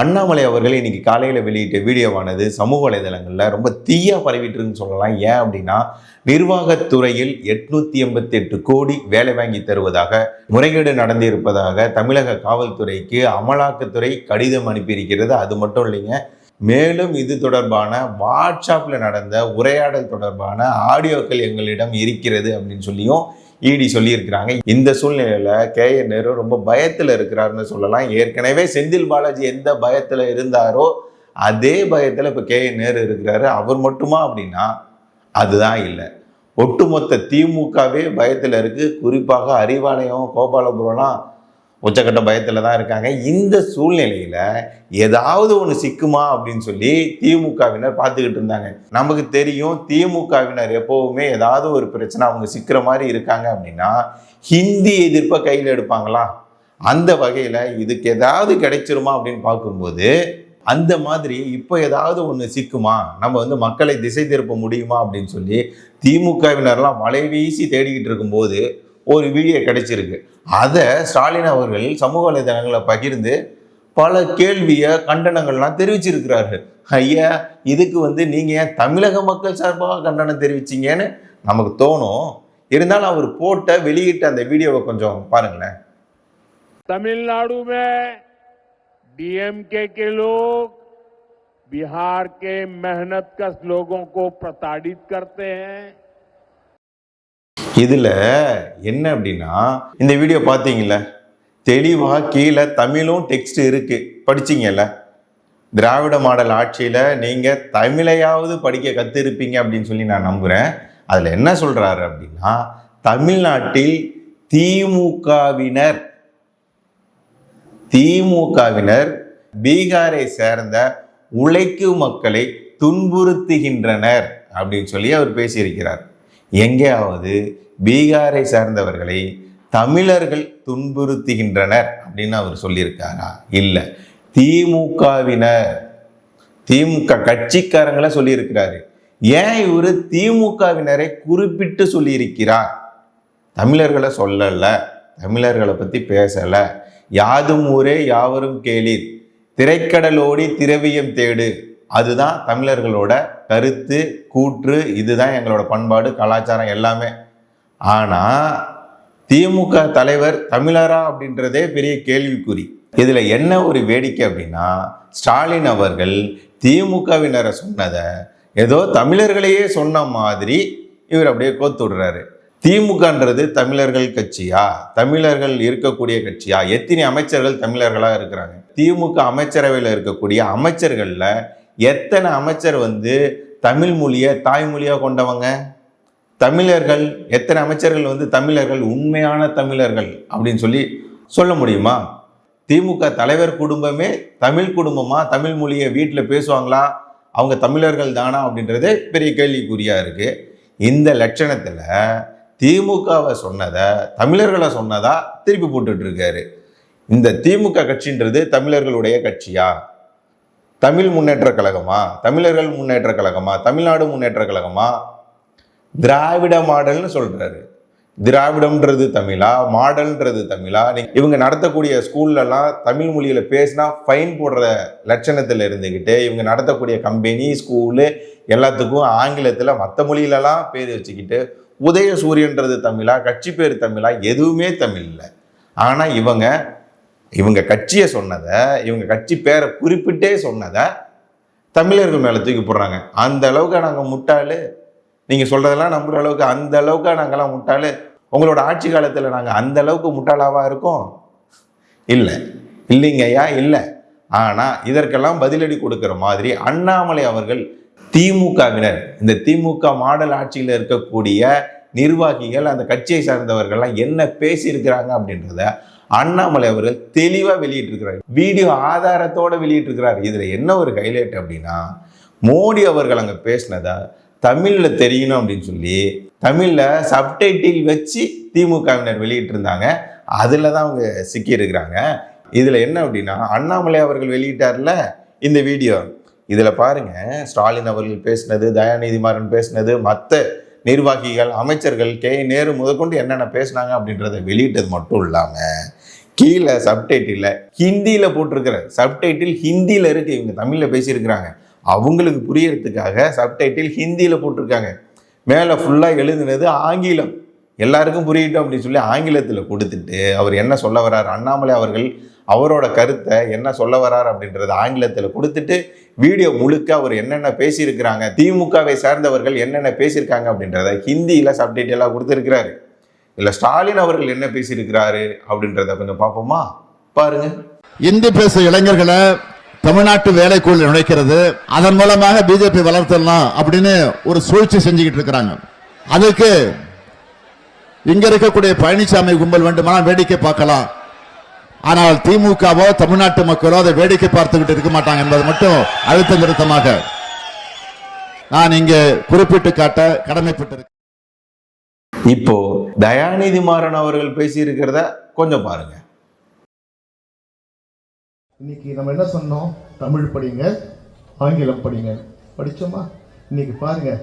அண்ணாமலை அவர்கள் இன்னைக்கு காலையில் வெளியிட்ட வீடியோவானது சமூக வலைதளங்களில் ரொம்ப தீயாக பரவிட்டுருன்னு சொல்லலாம். ஏன் அப்படின்னா நிர்வாகத்துறையில் எட்நூற்றி எண்பத்தி எட்டு கோடி வேலை வாங்கி தருவதாக முறைகேடு நடந்திருப்பதாக தமிழக காவல்துறைக்கு அமலாக்கத்துறை கடிதம் அனுப்பியிருக்கிறது. அது மட்டும் இல்லைங்க மேலும் இது தொடர்பான வாட்ஸ்அப்பில் நடந்த உரையாடல் தொடர்பான ஆடியோக்கள் எங்களிடம் இருக்கிறது அப்படின்னு சொல்லியும் இடி சொல்லியிருக்கிறாங்க. இந்த சூழ்நிலையில் கே. என் நேரு ரொம்ப பயத்தில் இருக்கிறாருன்னு சொல்லலாம். ஏற்கனவே செந்தில் பாலாஜி எந்த பயத்தில் இருந்தாரோ அதே பயத்தில் இப்போ கே. என் நேரு இருக்கிறாரு. அவர் மட்டுமா அப்படின்னா அதுதான் இல்லை. ஒட்டுமொத்த திமுகவே பயத்தில் இருக்குது குறிப்பாக அறிவாலயம் கோபாலபுரம்லாம் உச்சக்கட்ட பயத்தில் தான் இருக்காங்க. இந்த சூழ்நிலையில் ஏதாவது ஒன்று சிக்குமா அப்படின்னு சொல்லி திமுகவினர் பார்த்துக்கிட்டு இருந்தாங்க. நமக்கு தெரியும் திமுகவினர் எப்போவுமே ஏதாவது ஒரு பிரச்சனை அவங்க சிக்கிற மாதிரி இருக்காங்க அப்படின்னா ஹிந்தி எதிர்ப்பை கையில் எடுப்பாங்களா? அந்த வகையில் இதுக்கு ஏதாவது கிடைச்சிருமா அப்படின்னு பார்க்கும்போது அந்த மாதிரி இப்போ ஏதாவது ஒன்று சிக்குமா? நம்ம வந்து மக்களை திசை திருப்ப முடியுமா அப்படின்னு சொல்லி திமுகவினர்லாம் மலை வீசி தேடிக்கிட்டு இருக்கும்போது ஒரு வீடியோ கிடைச்சிருக்கு அதை ஸ்டாலின் அவர்கள் சமூக வலைதளங்களை பகிர்ந்து பல கேள்வியை கண்டனங்கள்லாம் தெரிவிச்சிருக்கிறாரு ஐயா இதுக்கு வந்து நீங்கள் ஏன் தமிழக மக்கள் சார்பாக கண்டனம் தெரிவிச்சீங்கன்னு நமக்கு தோணும் இருந்தாலும் அவர் போட்ட வெளியிட்ட அந்த வீடியோவை கொஞ்சம் பாருங்களேன் तमिलनाडु में डीएमके के लोग बिहार के मेहनत कश लोगों को प्रताड़ित करते हैं இதில் என்ன அப்படின்னா இந்த வீடியோ பார்த்தீங்கள தெளிவாக கீழே தமிழும் டெக்ஸ்ட் இருக்குது படிச்சிங்கல்ல? திராவிட மாடல் ஆட்சியில் நீங்கள் தமிழையாவது படிக்க கற்றுருப்பீங்க அப்படின்னு சொல்லி நான் நம்புகிறேன் அதில் என்ன சொல்கிறாரு அப்படின்னா தமிழ்நாட்டில் திமுகவினர் திமுகவினர் பீகாரை சேர்ந்த உழைக்கும் மக்களை துன்புறுத்துகின்றனர் அப்படின்னு சொல்லி அவர் பேசியிருக்கிறார். எங்கேயாவது பீகாரை சேர்ந்தவர்களை தமிழர்கள் துன்புறுத்துகின்றனர் அப்படின்னு அவர் சொல்லியிருக்காரா? இல்லை. திமுகவினர் திமுக கட்சிக்காரங்களை சொல்லியிருக்கிறாரு. ஏன் இவர் திமுகவினரை குறிப்பிட்டு சொல்லியிருக்கிறார்? தமிழர்களை சொல்லலை தமிழர்களை பற்றி பேசலை. யாதும் ஊரே யாவரும் கேளீர். திரைக்கடலோடி திரவியம் தேடு. அதுதான் தமிழர்களோட கருத்து கூற்று இதுதான் எங்களோட பண்பாடு கலாச்சாரம் எல்லாமே. ஆனால் திமுக தலைவர் தமிழரா அப்படின்றதே பெரிய கேள்விக்குறி. இதில் என்ன ஒரு வேடிக்கை அப்படின்னா ஸ்டாலின் அவர்கள் திமுகவினரை சொன்னதை ஏதோ தமிழர்களையே சொன்ன மாதிரி இவர் அப்படியே கோத்து விடுறாரு. திமுகன்றது தமிழர்கள் கட்சியா? தமிழர்கள் இருக்கக்கூடிய கட்சியா? எத்தனை அமைச்சர்கள் தமிழர்களாக இருக்கிறாங்க? திமுக அமைச்சரவையில் இருக்கக்கூடிய அமைச்சர்களில் எத்தனை அமைச்சர் வந்து தமிழ் மொழியை தாய்மொழியாக கொண்டவங்க? தமிழர்கள் எத்தனை அமைச்சர்கள் வந்து தமிழர்கள் உண்மையான தமிழர்கள் அப்படின்னு சொல்லி சொல்ல முடியுமா? திமுக தலைவர் குடும்பமே தமிழ் குடும்பமா? தமிழ் மொழியை வீட்டில் பேசுவாங்களா? அவங்க தமிழர்கள் தானா அப்படின்றதே பெரிய கேள்விக்குறியாக இருக்குது இந்த லட்சணத்தில் திமுகவை சொன்னதை தமிழர்களை சொன்னதா திருப்பி போட்டுட்ருக்காரு. இந்த திமுக கட்சின்றது தமிழர்களுடைய கட்சியா? தமிழ் முன்னேற்ற கழகமா? தமிழர்கள் முன்னேற்ற கழகமா? தமிழ்நாடு முன்னேற்ற கழகமா? திராவிட மாடல்னு சொல்கிறாரு திராவிடம்ன்றது தமிழா மாடல்ன்றது தமிழா? நீ- இவங்க நடத்தக்கூடிய ஸ்கூல்லலாம் தமிழ் மொழியில் பேசினா ஃபைன் போடுற லட்சணத்தில் இருந்துக்கிட்டு இவங்க நடத்தக்கூடிய கம்பெனி ஸ்கூலு எல்லாத்துக்கும் ஆங்கிலத்தில் மற்ற மொழியிலலாம் பேர் வச்சுக்கிட்டு உதயசூரியன்றது தமிழா கட்சி பேர் தமிழா எதுவுமே தமிழ் இல்லை. ஆனால் இவங்க இவங்க கட்சியை சொன்னதை இவங்க கட்சி பேரை குறிப்பிட்டே சொன்னதை தமிழர்கள் மேலே தூக்கி போடுறாங்க. அந்த அளவுக்கு நாங்கள் முட்டாளு. நீங்கள் சொல்கிறதெல்லாம் நம்புகிற அளவுக்கு அந்த அளவுக்கு நாங்கள்லாம் முட்டாளு. உங்களோட ஆட்சி காலத்தில் நாங்கள் அந்த அளவுக்கு முட்டாளாவாக இருக்கோம்? இல்லை. இல்லைங்க ஐயா இல்லை. ஆனால் இதற்கெல்லாம் பதிலடி கொடுக்குற மாதிரி அண்ணாமலை அவர்கள் திமுகவினர் இந்த திமுக மாடல் ஆட்சியில் இருக்கக்கூடிய நிர்வாகிகள் அந்த கட்சியை சார்ந்தவர்கள்லாம் என்ன பேசியிருக்கிறாங்க அப்படின்றத அண்ணாமலை அவர்கள் தெளிவாக வெளியிட்டிருக்கிறார். வீடியோ ஆதாரத்தோட வெளியிட்டிருக்கிறார். இதில் என்ன ஒரு ஹைலைட் அப்படின்னா மோடி அவர்கள் அங்கே பேசினதை தமிழில் தெரியணும் அப்படின்னு சொல்லி தமிழில் சப்டைட்டில் வச்சு திமுகவினர் வெளியிட்டிருந்தாங்க. அதில் தான் அவங்க சிக்கியிருக்கிறாங்க. இதில் என்ன அப்படின்னா அண்ணாமலை அவர்கள் வெளியிட்டார்ல இந்த வீடியோ. இதில் பாருங்கள் ஸ்டாலின் அவர்கள் பேசினது தயாநிதி மாறன் பேசினது மற்ற நிர்வாகிகள் அமைச்சர்கள் கே. நேரு முதற்கொண்டு என்னென்ன பேசினாங்க அப்படின்றத வெளியிட்டது மட்டும் இல்லாமல் கீழே சப்டைட்டில் ஹிந்தியில் போட்டிருக்கிற சப்டைட்டில் ஹிந்தியில் இருக்குது இவங்க தமிழில் பேசியிருக்கிறாங்க. அவங்களுக்கு புரியறதுக்காக சப்டைட்டில் ஹிந்தியில் போட்டிருக்காங்க. மேலே ஃபுல்லாக எழுதுனது ஆங்கிலம். எல்லாருக்கும் புரியட்டும் அப்படின்னு சொல்லி ஆங்கிலத்தில் கொடுத்துட்டு அவர் என்ன சொல்ல வர்றார்? அண்ணாமலை அவர்கள் அவரோட கருத்தை என்ன சொல்ல வர்றார் அப்படின்றத ஆங்கிலத்தில் கொடுத்துட்டு வீடியோ முழுக்க அவர் என்னென்ன பேசியிருக்கிறாங்க திமுகவை சேர்ந்தவர்கள் என்னென்ன பேசியிருக்காங்க அப்படின்றத ஹிந்தியில் சப்டைட்டெல்லாம் கொடுத்துருக்கிறாரு. இல்லை ஸ்டாலின் அவர்கள் என்ன பேசியிருக்கிறாரு அப்படின்றத கொஞ்சம் பார்ப்போமா? பாருங்க. இந்தி பேச இளைஞர்களை தமிழ்நாட்டு வேலைக்குள் நுழைக்கிறது. அதன் மூலமாக பிஜேபி வளர்த்தலாம் அப்படின்னு ஒரு சூழ்ச்சி செஞ்சுக்கிட்டு இருக்கிறாங்க. அதுக்கு இங்க இருக்கக்கூடிய பழனிசாமி கும்பல் வேண்டுமானால் வேடிக்கை பார்க்கலாம். ஆனால் திமுகவோ தமிழ்நாட்டு மக்களோ அதை வேடிக்கை பார்த்துக்கிட்டு இருக்க மாட்டாங்க என்பது மட்டும் அழுத்த நிறுத்தமாக நான் இங்கே குறிப்பிட்டு காட்ட கடமைப்பட்டிருக்கேன். இப்போ தயாநிதி மாறன் அவர்கள் பேசியிருக்கிறத கொஞ்சம் பாருங்க. இன்னைக்கு நம்ம என்ன சொன்னோம்? தமிழ் படிங்க ஆங்கிலம் படிங்க. படிச்சோமா? இன்னைக்கு பாருங்க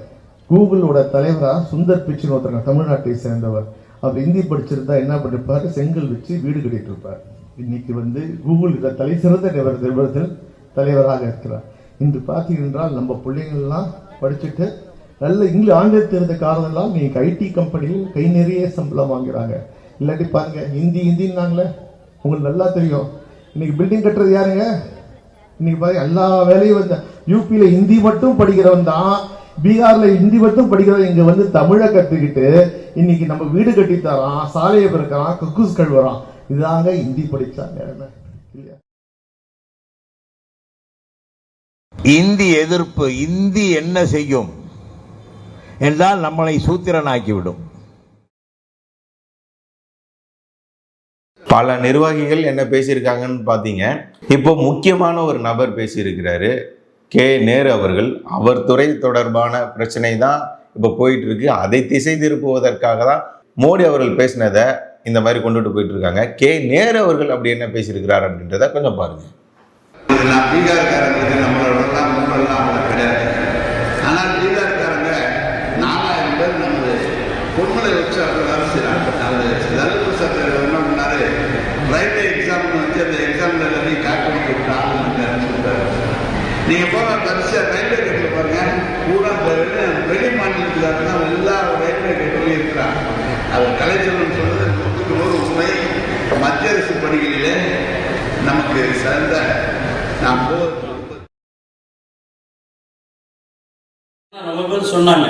கூகுளோட தலைவரா சுந்தர் பிச்சைன்னு ஒருத்தருங்க தமிழ்நாட்டை சேர்ந்தவர். அவர் ஹிந்தி படிச்சிருந்தா என்ன பண்ணிருப்பாரு? செங்கல் வச்சு வீடு கட்டிட்டு இருப்பார். இன்னைக்கு வந்து கூகுள் தலை சிறந்த நிவர் தலைவராக இருக்கிறார். இன்று பார்த்தீங்கன்றால் நம்ம பிள்ளைங்கள்லாம் படிச்சுட்டு நல்ல இங்கிலீஷ் ஆங்கிலம் தெரிந்த காரணம்லாம் நீங்க ஐடி கம்பெனியில் கை நிறைய சம்பளம் வாங்குறாங்க. இல்லாட்டி பாருங்க ஹிந்தி ஹிந்தின்னாங்களே உங்களுக்கு நல்லா தெரியும். இன்னைக்கு பில்டிங் கட்டுறது யாருங்க? இன்னைக்கு பாருங்க எல்லா வேலையும் வந்து யூபியில ஹிந்தி மட்டும் படிக்கிறவன் தான் பீகார்ல ஹிந்தி மட்டும் படிக்கிறவன் இங்க வந்து தமிழை கத்துக்கிட்டு இன்னைக்கு நம்ம வீடு கட்டி தரான் சாலையை பிறக்கிறான் கக்கூஸ் கழுவுறான். இதாங்க ஹிந்தி படிச்சா நேரமே இல்லையா? இந்தி எதிர்ப்பு இந்தி என்ன செய்யும்? என்றால் நம்மளை சூத்திரனாக்கிவிடும். பல நிர்வாகிகள் என்ன பேசியிருக்காங்கன்னு பார்த்தீங்க. இப்போ முக்கியமான ஒரு நபர் பேசியிருக்கிறாரு கே. நேரு அவர்கள். அவர் துறை தொடர்பான பிரச்சனை தான் இப்போ போயிட்டு இருக்கு அதை திசை திருப்புவதற்காக தான் மோடி அவர்கள் பேசினதை இந்த மாதிரி கொண்டுட்டு போயிட்டு இருக்காங்க கே. நேரு அவர்கள் அப்படி என்ன பேசியிருக்கிறார் அப்படின்றத கொஞ்சம் பாருங்க. நான் பணிகளிலே நமக்கு சிறந்த நாம் போவது நம்ம பேர் சொன்னாங்க.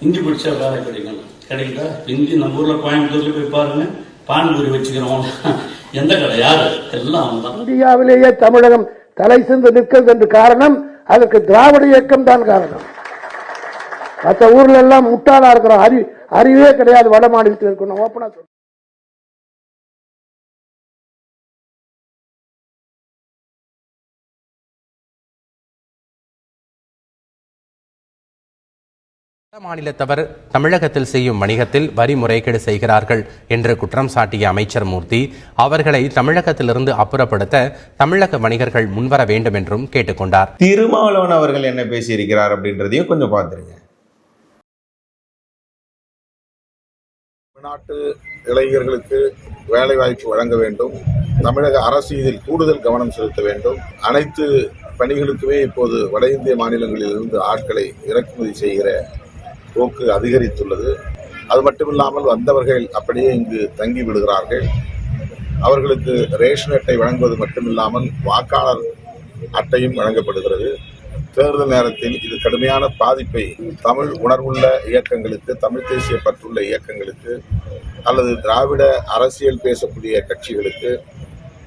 ஹிந்தி படிச்சா வேலை கிடைக்கும். கிடைக்குதா ஹிந்தி நம்ம ஊர்ல கோயம்புத்தூர்ல போய் பாருங்க. பானிபூரி வச்சுக்கிறோம். எந்த கடை யாரு? எல்லாம் அவன் இந்தியாவிலேயே தமிழகம் தலை சென்று நிற்கிறது என்று காரணம் அதற்கு திராவிட இயக்கம் தான் காரணம். மற்ற ஊர்ல எல்லாம் முட்டாளா இருக்கிறோம். அறி அறிவே கிடையாது வட மாநிலத்தில் இருக்கணும். ஓப்பனா மாநிலத்தவர் தமிழகத்தில் செய்யும் வணிகத்தில் வரி முறைகேடு செய்கிறார்கள் என்று குற்றம் சாட்டிய அமைச்சர் மூர்த்தி அவர்களை தமிழகத்திலிருந்து அப்புறப்படுத்த தமிழக வணிகர்கள் முன்வர வேண்டும் என்றும் கேட்டுக்கொண்டார். திருமாவளவன் அவர்கள் என்ன பேசியிருக்கிறார் அப்படின்றதையும் கொஞ்சம் பார்த்துருங்க. தமிழ்நாட்டு இளைஞர்களுக்கு வேலை வாய்ப்பு வழங்க வேண்டும். தமிழக அரசு இதில் கூடுதல் கவனம் செலுத்த வேண்டும். அனைத்து பணிகளுக்குமே இப்போது வட இந்திய மாநிலங்களிலிருந்து ஆட்களை இறக்குமதி செய்கிற போக்கு அதிகரித்துள்ளது. அது மட்டுமில்லாமல் வந்தவர்கள் அப்படியே இங்கு தங்கி விடுகிறார்கள். அவர்களுக்கு ரேஷன் அட்டை வழங்குவது மட்டுமில்லாமல் வாக்காளர் அட்டையும் வழங்கப்படுகிறது. தேர்தல் நேரத்தில் இது கடுமையான பாதிப்பை தமிழ் உணர்வுள்ள இயக்கங்களுக்கு தமிழ் தேசிய பற்றுள்ள இயக்கங்களுக்கு அல்லது திராவிட அரசியல் பேசக்கூடிய கட்சிகளுக்கு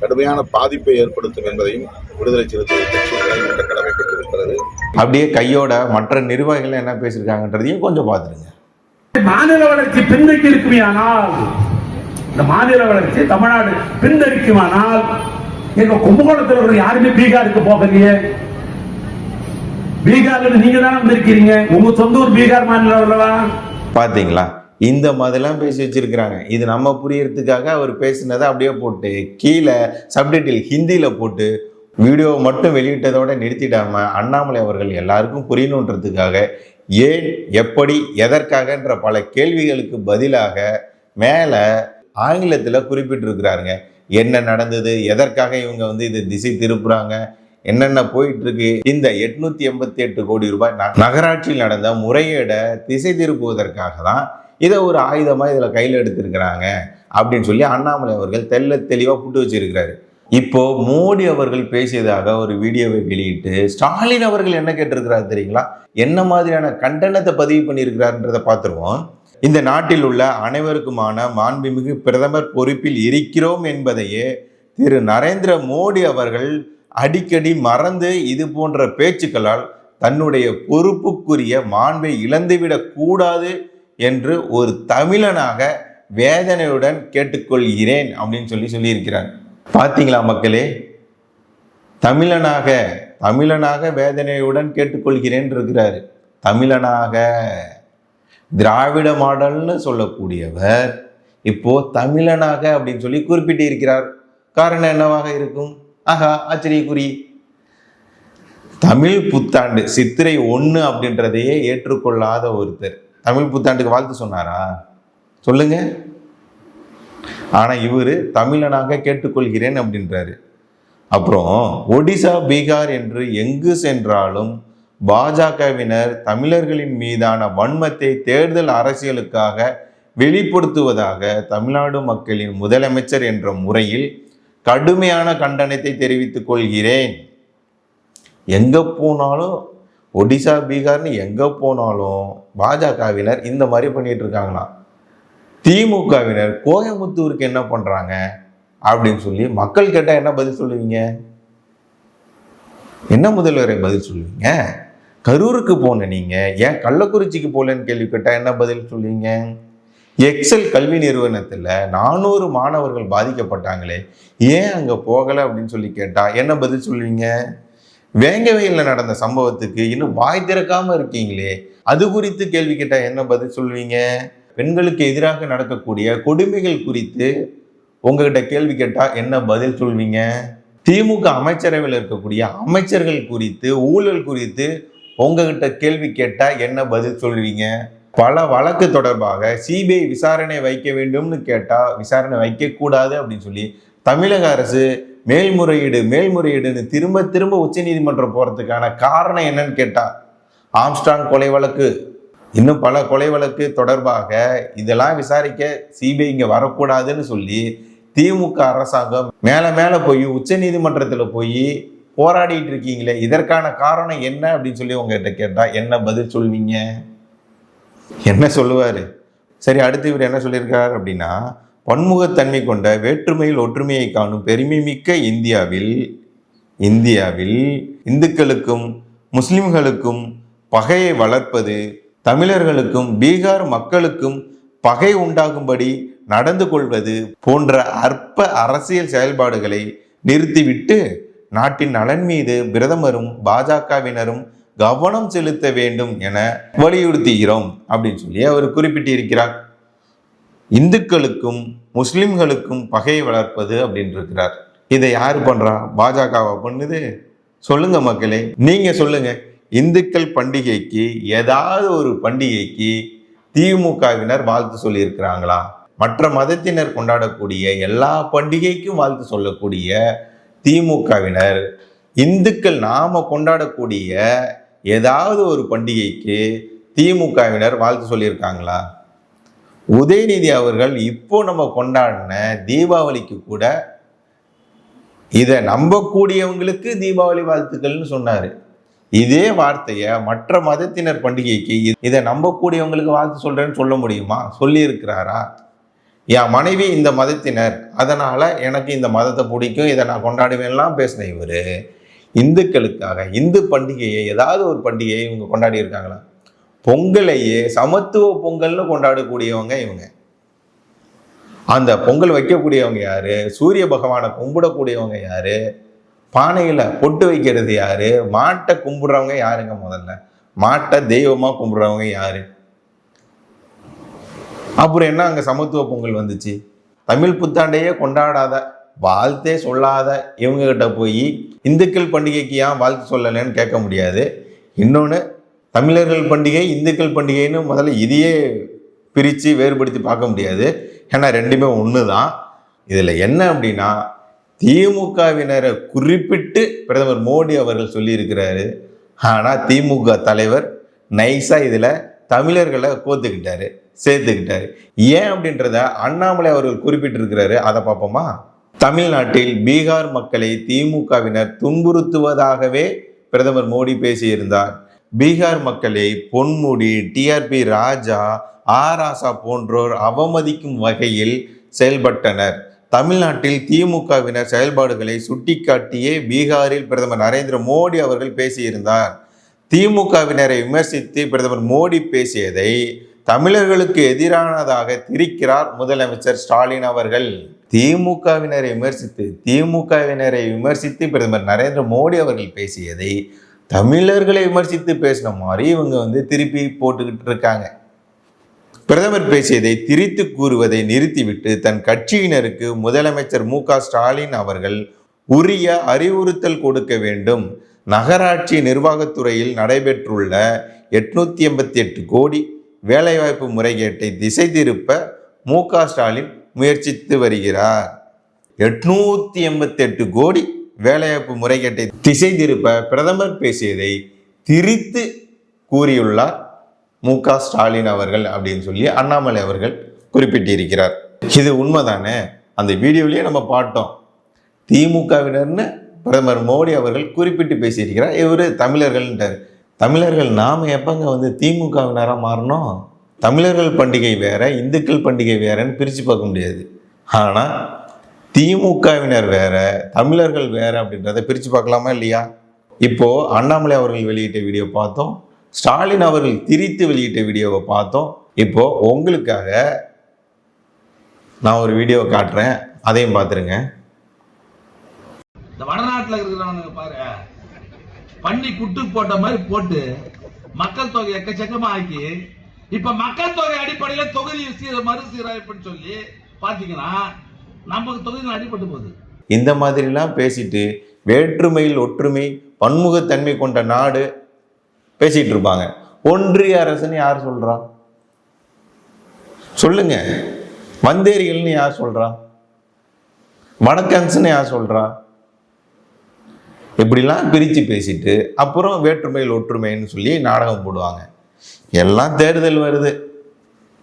கடுமையான பாதிப்பை ஏற்படுத்தும் என்பதையும் விடுதலை சிறுத்தைகள் கட்சி நிலைநிறுத்த கடமைப்பட்டிருக்கிறது. அப்படியே கையோட மற்ற நிர்வாகிகள் என்ன பேசியிருக்காங்கன்றதையும் கொஞ்சம் பார்த்துருங்க மாநில வளர்ச்சி பின்தங்கி இருக்குமையானால் இந்த மாநில வளர்ச்சி தமிழ்நாடு பின்தரிக்குமானால் எங்க கும்பகோணத்தில் இருக்கிற யாருமே பீகாருக்கு போகலையே. பீகார்ல நீங்க தானே வந்திருக்கிறீங்க? உங்க சொந்த ஊர் பீகார் மாநிலம் அல்லவா பார்த்தீங்களா? இந்த மாதிரிலாம் பேசி வச்சிருக்கிறாங்க. இது நம்ம புரியறதுக்காக அவர் பேசினதை அப்படியே போட்டு கீழே சப்டைட்டில் ஹிந்தியில் போட்டு வீடியோவை மட்டும் வெளியிட்டதோடு நிறுத்திடாமல் அண்ணாமலை அவர்கள் எல்லாருக்கும் புரியணுன்றதுக்காக ஏன் எப்படி எதற்காகன்ற பல கேள்விகளுக்கு பதிலாக மேலே ஆங்கிலத்தில் குறிப்பிட்டிருக்கிறாருங்க. என்ன நடந்தது? எதற்காக இவங்க வந்து இதை திசை திருப்புறாங்க? என்னென்ன போயிட்டு இருக்கு இந்த எட்நூத்தி எண்பத்தி எட்டு கோடி ரூபாய் ந- நகராட்சியில் நடந்த முறையீடை திசை திருப்புவதற்காக தான் இதை ஒரு ஆயுதமாக இதில் கையில் எடுத்திருக்கிறாங்க. அப்படின்னு சொல்லி அண்ணாமலை அவர்கள் தெல்ல தெளிவாக புட்டு வச்சிருக்கிறாரு. இப்போ மோடி அவர்கள் பேசியதாக ஒரு வீடியோவை வெளியிட்டு ஸ்டாலின் அவர்கள் என்ன கேட்டிருக்கிறார் தெரியுங்களா? என்ன மாதிரியான கண்டனத்தை பதிவு பண்ணியிருக்கிறார்ன்றதை பார்த்துருவோம். இந்த நாட்டில் உள்ள அனைவருக்குமான மாண்புமிகு பிரதமர் பொறுப்பில் இருக்கிறோம் என்பதையே திரு நரேந்திர மோடி அவர்கள் அடிக்கடி மறந்து இது போன்ற பேச்சுக்களால் தன்னுடைய பொறுப்புக்குரிய மாண்பை இழந்துவிடக் கூடாது என்று ஒரு தமிழனாக வேதனையுடன் கேட்டுக்கொள்கிறேன் அப்படின்னு சொல்லி சொல்லியிருக்கிறார். பார்த்தீங்களா மக்களே? தமிழனாக தமிழனாக வேதனையுடன் கேட்டுக்கொள்கிறேன் இருக்கிறார். தமிழனாக. திராவிட மாடல்னு சொல்லக்கூடியவர் இப்போ தமிழனாக அப்படின்னு சொல்லி குறிப்பிட்டு இருக்கிறார் காரணம் என்னவாக இருக்கும்? ஆஹா ஆச்சரியக்குறி. தமிழ் புத்தாண்டு சித்திரை ஒன்று அப்படின்றதையே ஏற்றுக்கொள்ளாத ஒருத்தர். தமிழ் புத்தாண்டுக்கு வாழ்த்து சொன்னாரா? சொல்லுங்கள் ஆனால் இவர் தமிழனாக கேட்டுக்கொள்கிறேன் அப்படின்றாரு. அப்புறம் ஒடிசா பீகார் என்று எங்கு சென்றாலும் பாஜகவினர் தமிழர்களின் மீதான வன்மத்தை தேர்தல் அரசியலுக்காக வெளிப்படுத்துவதாக தமிழ்நாடு மக்களின் முதலமைச்சர் என்ற முறையில் கடுமையான கண்டனத்தை தெரிவித்துக் கொள்கிறேன். எங்க போனாலும் ஒடிசா பீகார்னு எங்க போனாலும் பாஜகவினர் இந்த மாதிரி பண்ணிட்டு இருக்காங்களாம். திமுகவினர் கோயம்புத்தூருக்கு என்ன பண்ணுறாங்க அப்படின்னு சொல்லி மக்கள் கேட்டால் என்ன பதில் சொல்லுவீங்க? என்ன முதல்வரை பதில் சொல்லுவீங்க? கரூருக்கு போன நீங்கள் ஏன் கள்ளக்குறிச்சிக்கு போகலன்னு கேள்வி கேட்டால் என்ன பதில் சொல்லுவீங்க? எக்ஸல் கல்வி நிறுவனத்தில் நானூறு மாணவர்கள் பாதிக்கப்பட்டாங்களே ஏன் அங்கே போகலை அப்படின்னு சொல்லி கேட்டால் என்ன பதில் சொல்லுவீங்க? வேங்கவையில் நடந்த சம்பவத்துக்கு இன்னும் வாய் திறக்காமல் இருக்கீங்களே அது குறித்து கேள்வி கேட்டால் என்ன பதில் சொல்லுவீங்க? பெண்களுக்கு எதிராக நடக்கக்கூடிய கொடுமைகள் குறித்து உங்ககிட்ட கேள்வி கேட்டால் என்ன பதில் சொல்வீங்க? திமுக அமைச்சரவையில் இருக்கக்கூடிய அமைச்சர்கள் குறித்து ஊழல் குறித்து உங்ககிட்ட கேள்வி கேட்டால் என்ன பதில் சொல்வீங்க? பல வழக்கு தொடர்பாக சிபிஐ விசாரணை வைக்க வேண்டும்னு கேட்டால் விசாரணை வைக்கக்கூடாது அப்படின்னு சொல்லி தமிழக அரசு மேல்முறையீடு மேல்முறையீடுன்னு திரும்ப திரும்ப உச்சநீதிமன்றம் போகிறதுக்கான காரணம் என்னன்னு கேட்டால் ஆம்ஸ்டாங் கொலை வழக்கு இன்னும் பல கொலை வழக்கு தொடர்பாக இதெல்லாம் விசாரிக்க சிபிஐ இங்கே வரக்கூடாதுன்னு சொல்லி திமுக அரசாங்கம் மேலே மேலே போய் உச்ச நீதிமன்றத்தில் போய் போராடிட்டு இருக்கீங்களே இதற்கான காரணம் என்ன அப்படின்னு சொல்லி உங்ககிட்ட கேட்டால் என்ன பதில் சொல்வீங்க? என்ன சொல்லுவார்? சரி அடுத்து இவர் என்ன சொல்லியிருக்கார் அப்படின்னா பன்முகத்தன்மை கொண்ட வேற்றுமையில் ஒற்றுமையை காணும் பெருமை மிக்க இந்தியாவில் இந்தியாவில் இந்துக்களுக்கும் முஸ்லிம்களுக்கும் பகையை வளர்ப்பது தமிழர்களுக்கும் பீகார் மக்களுக்கும் பகை உண்டாகும்படி நடந்து கொள்வது போன்ற அற்ப அரசியல் செயல்பாடுகளை நிறுத்திவிட்டு நாட்டின் நலன் மீது பிரதமரும் பாஜகவினரும் கவனம் செலுத்த வேண்டும் என வலியுறுத்துகிறோம் அப்படின்னு சொல்லி அவர் குறிப்பிட்டிருக்கிறார். இந்துக்களுக்கும் முஸ்லிம்களுக்கும் பகையை வளர்ப்பது அப்படின்னு இருக்கிறார். இதை யார் பண்றா? பாஜகவா பண்ணுது? சொல்லுங்க மக்களே. நீங்க சொல்லுங்க. இந்துக்கள் பண்டிகைக்கு ஏதாவது ஒரு பண்டிகைக்கு திமுகவினர் வாழ்த்து சொல்லியிருக்கிறாங்களா? மற்ற மதத்தினர் கொண்டாடக்கூடிய எல்லா பண்டிகைக்கும் வாழ்த்து சொல்லக்கூடிய திமுகவினர் இந்துக்கள் நாம கொண்டாடக்கூடிய ஏதாவது ஒரு பண்டிகைக்கு திமுகவினர் வாழ்த்து சொல்லியிருக்காங்களா? உதயநிதி அவர்கள் இப்போ நம்ம கொண்டாடின தீபாவளிக்கு கூட இதை நம்பக்கூடியவங்களுக்கு தீபாவளி வாழ்த்துக்கள்னு சொன்னார். இதே வார்த்தையை மற்ற மதத்தினர் பண்டிகைக்கு இதை நம்பக்கூடியவங்களுக்கு வாழ்த்து சொல்கிறேன்னு சொல்ல முடியுமா? சொல்லியிருக்கிறாரா? என் மனைவி இந்த மதத்தினர் அதனால் எனக்கு இந்த மதத்தை பிடிக்கும் இதை நான் கொண்டாடுவேன்லாம் பேசின இவர். இந்துக்களுக்காக இந்து பண்டிகையை ஏதாவது ஒரு பண்டிகையை இவங்க கொண்டாடி இருக்காங்களா பொங்கலையே சமத்துவ பொங்கல்னு கொண்டாடக்கூடியவங்க இவங்க. அந்த பொங்கல் வைக்கக்கூடியவங்க யாரு? சூரிய பகவானை கும்பிடக்கூடியவங்க யாரு? பானையில் பொட்டு வைக்கிறது யார்? மாட்டை கும்பிட்றவங்க யாருங்க முதல்ல? மாட்டை தெய்வமாக கும்பிட்றவங்க யார்? அப்புறம் என்ன அங்கே சமத்துவ பொங்கல் வந்துச்சு? தமிழ் புத்தாண்டையே கொண்டாடாத வாழ்த்தே சொல்லாத இவங்ககிட்ட போய் இந்துக்கள் பண்டிகைக்கு ஏன் வாழ்த்து சொல்லலைன்னு கேட்க முடியாது. இன்னொன்று தமிழர்கள் பண்டிகை இந்துக்கள் பண்டிகைன்னு முதல்ல இதையே பிரித்து வேறுபடுத்தி பார்க்க முடியாது. ஏன்னா ரெண்டுமே ஒன்று தான் இதில் என்ன அப்படின்னா திமுகவினரை குறிப்பிட்டு பிரதமர் மோடி அவர்கள் சொல்லியிருக்கிறாரு. ஆனால் திமுக தலைவர் நைஸாக இதில் தமிழர்களை கோத்துக்கிட்டாரு சேர்த்துக்கிட்டாரு. ஏன் அப்படின்றத அண்ணாமலை அவர்கள் குறிப்பிட்டிருக்கிறாரு அதை பார்ப்போமா? தமிழ்நாட்டில் பீகார் மக்களை திமுகவினர் துன்புறுத்துவதாகவே பிரதமர் மோடி பேசியிருந்தார். பீகார் மக்களை பொன்முடி டிஆர்பி ராஜா ஆராசா போன்றோர் அவமதிக்கும் வகையில் செயல்பட்டனர். தமிழ்நாட்டில் திமுகவினர் செயல்பாடுகளை சுட்டிக்காட்டியே பீகாரில் பிரதமர் நரேந்திர மோடி அவர்கள் பேசியிருந்தார். திமுகவினரை விமர்சித்து பிரதமர் மோடி பேசியதை தமிழர்களுக்கு எதிரானதாக திரிக்கிறார் முதலமைச்சர் ஸ்டாலின் அவர்கள். திமுகவினரை விமர்சித்து திமுகவினரை விமர்சித்து பிரதமர் நரேந்திர மோடி அவர்கள் பேசியதை தமிழர்களை விமர்சித்து பேசின மாதிரி இவங்க வந்து திருப்பி போட்டுக்கிட்டு இருக்காங்க. பிரதமர் பேசியதை திரித்து கூறுவதை நிறுத்திவிட்டு தன் கட்சியினருக்கு முதலமைச்சர் மு க ஸ்டாலின் அவர்கள் உரிய அறிவுறுத்தல் கொடுக்க வேண்டும். நகராட்சி நிர்வாகத்துறையில் நடைபெற்றுள்ள எட்நூத்தி எண்பத்தி எட்டு கோடி வேலைவாய்ப்பு முறைகேட்டை திசை திருப்ப மு க ஸ்டாலின் முயற்சித்து வருகிறார். எட்நூத்தி எண்பத்தி எட்டு கோடி வேலைவாய்ப்பு முறைகேட்டை திசை திருப்ப பிரதமர் பேசியதை திரித்து கூறியுள்ளார் மு க. ஸ்டாலின் அவர்கள் அப்படின்னு சொல்லி அண்ணாமலை அவர்கள் குறிப்பிட்டிருக்கிறார். இது உண்மைதானே? அந்த வீடியோவிலேயே நம்ம பார்த்தோம். திமுகவினர்னு பிரதமர் மோடி அவர்கள் குறிப்பிட்டு பேசியிருக்கிறார். இவர் தமிழர்கள்ன்றார். தமிழர்கள் நாம் எப்போங்க வந்து திமுகவினராக மாறணும்? தமிழர்கள் பண்டிகை வேற இந்துக்கள் பண்டிகை வேறன்னு பிரித்து பார்க்க முடியாது. ஆனால் திமுகவினர் வேற தமிழர்கள் வேற அப்படின்றத பிரித்து பார்க்கலாமா இல்லையா? இப்போது அண்ணாமலை அவர்கள் வெளியிட்ட வீடியோ பார்த்தோம். ஸ்டாலின் அவர்கள் திரித்து வெளியிட்ட வீடியோவை பார்த்தோம். இப்போ உங்களுக்காக நான் ஒரு வீடியோ காட்டுறேன். அதையும் பார்த்துருங்க. இந்த வடநாட்டுல இருக்கிறவனுங்க பாரு. பண்ணி குட்டு போட்ட மாதிரி போட்டு மக்கள் தொகை எக்கச்சக்கமா ஆக்கி இப்ப மக்கள் தொகை அடிப்படையில தொகுதி சீர மறுசீரமைப்புன்னு சொல்லி பாத்தீங்கன்னா நமக்கு தொகுதி அடிபட்டு போகுது. இந்த மாதிரிலாம் பேசிட்டு வேற்றுமையில் ஒற்றுமை பன்முகத்தன்மை கொண்ட நாடு பேசிகிட்டு இருப்பாங்க ஒன்றிய அரசுன்னு யார் சொல்கிறா சொல்லுங்க. வந்தேரிகள்னு யார் சொல்கிறா வடக்கன்ஸ்னு யார் சொல்கிறா இப்படிலாம் பிரித்து பேசிட்டு அப்புறம் வேற்றுமையில் ஒற்றுமைன்னு சொல்லி நாடகம் போடுவாங்க. எல்லாம் தேர்தல் வருது.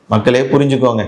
மக்களே புரிஞ்சுக்கோங்க.